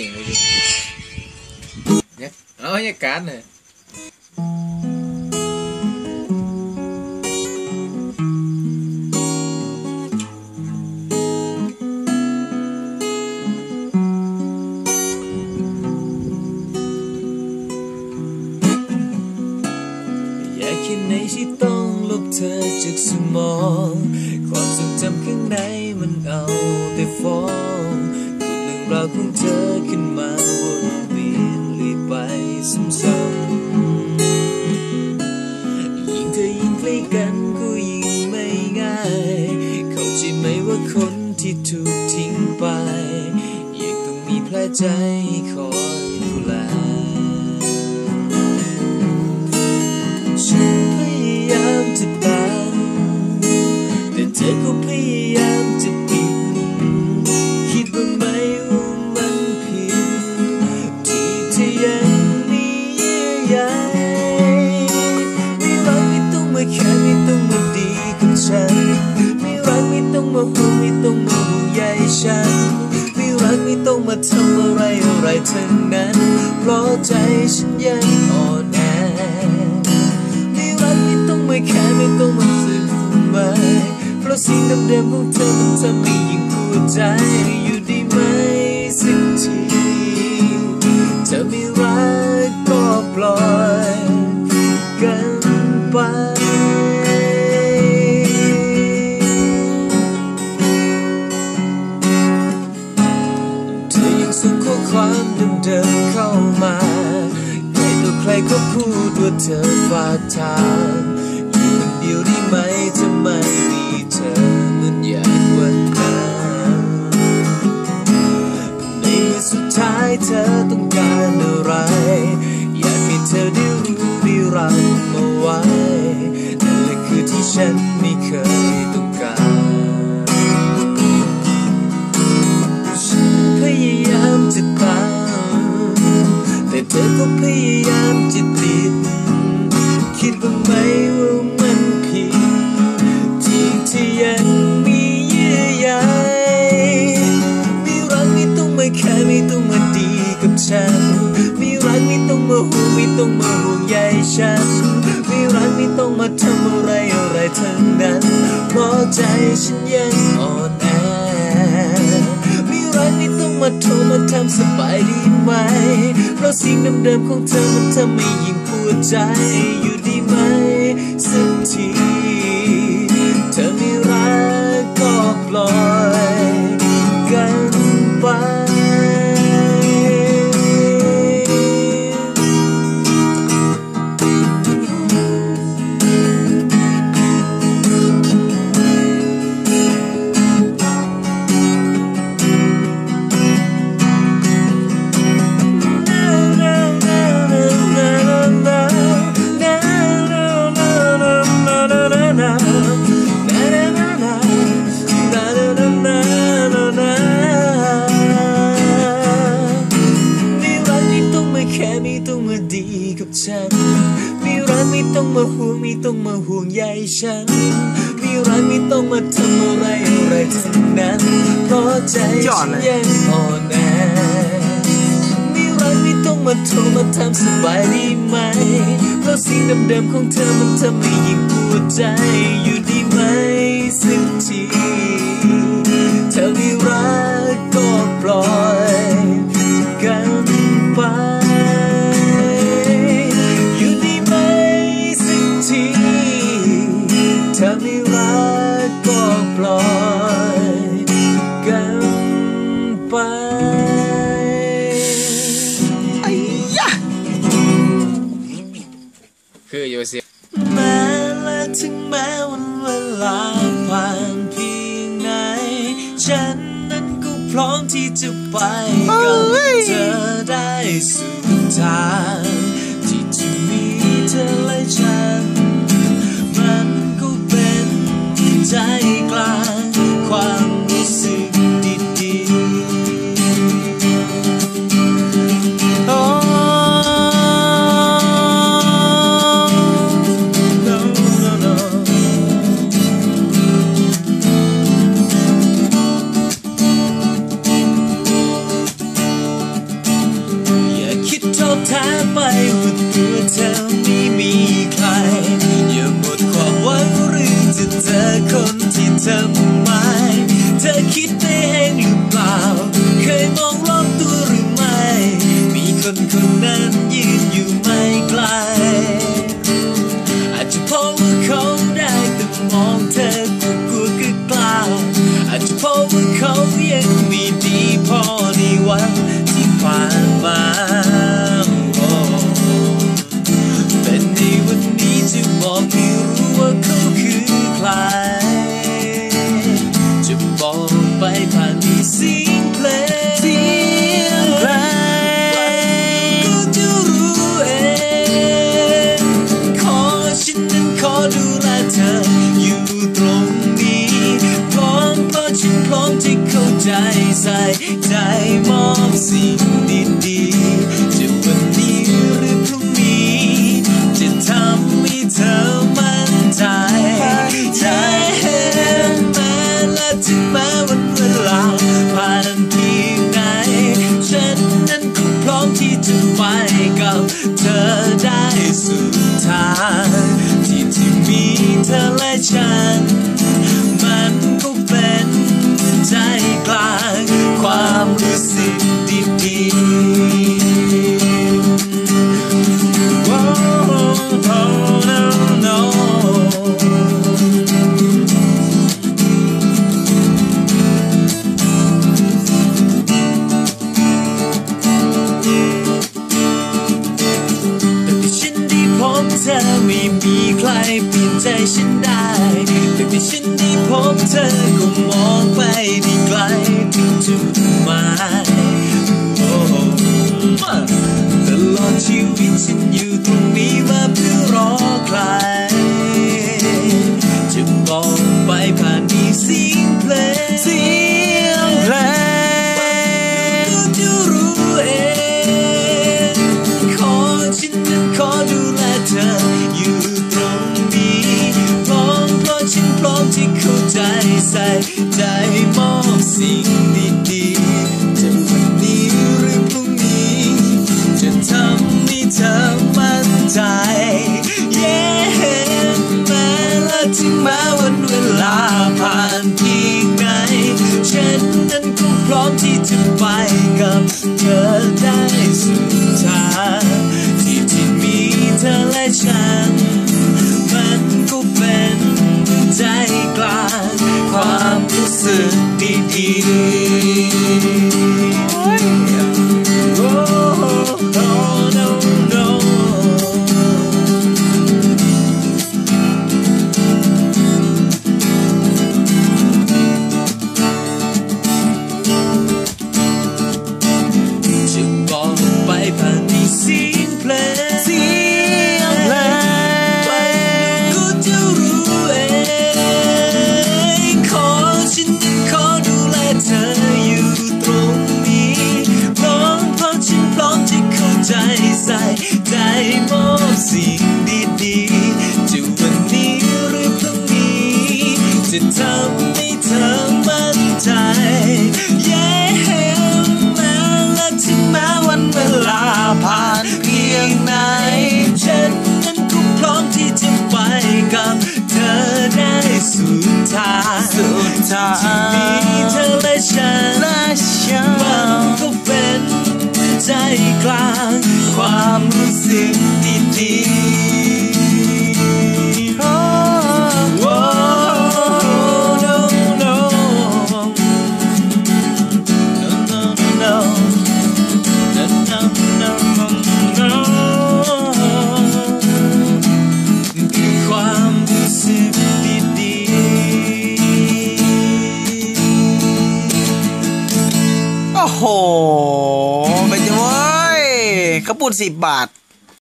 จริงเลยดิเนี่ยเอาเนี่ยการเนี่ยอยากแค่ไหนที่ต้องลบเธอจากสมองความทรงจำข้างในมันเอาแต่ฟ้อง ซ้ำๆยิ่งเธอยิ่งใกล้กันก็ยิ่งไม่ง่าย เข้าใจไหมว่าคนที่ถูกทิ้งไป ยังต้องมีแผลใจคอยดูแลฉันพยายามจะตามแต่เธอก็พยายามจะปิ กไม่ต้องมาห่งไม่ต้องมาห่วงใยฉัน ไม่รักไม่ต้องมาทำอะไรอะไรทั้งนั้น เพราะใจฉันยังอ่อนแอไม่รักไม่ต้องมาแค่ไม่ต้องมาฝืนฟูไหมเพราะสิ่งเดิมๆของเธอมันทำให้ยิ่งปวดใจอยู่ดีไหม ก็พูดว่าเธอฝากทางอยู่คนเดียวได้ไหมทำไม่มีเธอเหมือนอย่างวันนั้นในสุดท้ายเธอต้องการอะไร อยากให้เธอได้รู้ได้รักมาไว้นั่นแหละคือที่ฉัน ก็พยายามจะติด คิดบ้าไหมว่ามันผิด ที่เธอยังมีเยื่อใยไม่รักไม่ต้องมาแค่ไม่ต้องมาดีกับฉัน ไม่รักไม่ต้องมาห่วงไม่ต้องมาห่วงใยฉัน ไม่รักไม่ต้องมาทำอะไรอะไรทั้งนั้น เพราะใจฉันยังอ่อน มาโทรมาทำสบายดีไหม เพราะสิ่งเดิมๆของเธอมันทำให้ยิ่งปวดใจอยู่ดีไหม สักที เธอไม่รักก็ปล่อย ไม่รักไม่ต้องมาห่วงไม่ต้องมาห่วงใยฉันไม่รักไม่ต้องมาทำอะไรอะไรทั้งนั้น เพราะใจฉันยังอ่อนแอไม่รักไม่ต้องมาโทรมาทำสบายดีไหมเพราะสิ่งเดิมๆของเธอมันทำให้ยิ่งปวดใจอยู่ จะไปกับเธอได้สุดทาง มอบสิ่งดีๆจะวันนี้หรือพรุ่งนี้ จะทำให้เธอมั่นใจใจเห็นแม้และถึงแม้วันเวลาผ่านเพียงไหนฉันนั้นคงพร้อมที่จะไปกับเธอได้สุดทางที่ที่มีเธอและฉัน ได้แต่ที่ฉันได้พบเธอก็มองไปได้ไกลถึงจุดหมายตลอดชีวิตฉัน sing Spirit. สิ่งดีๆ oh, oh, no, no. No, no, no. คือความรู้สึกดีๆ โอ้โห เป็นยังไงเขาปูนสิบบาท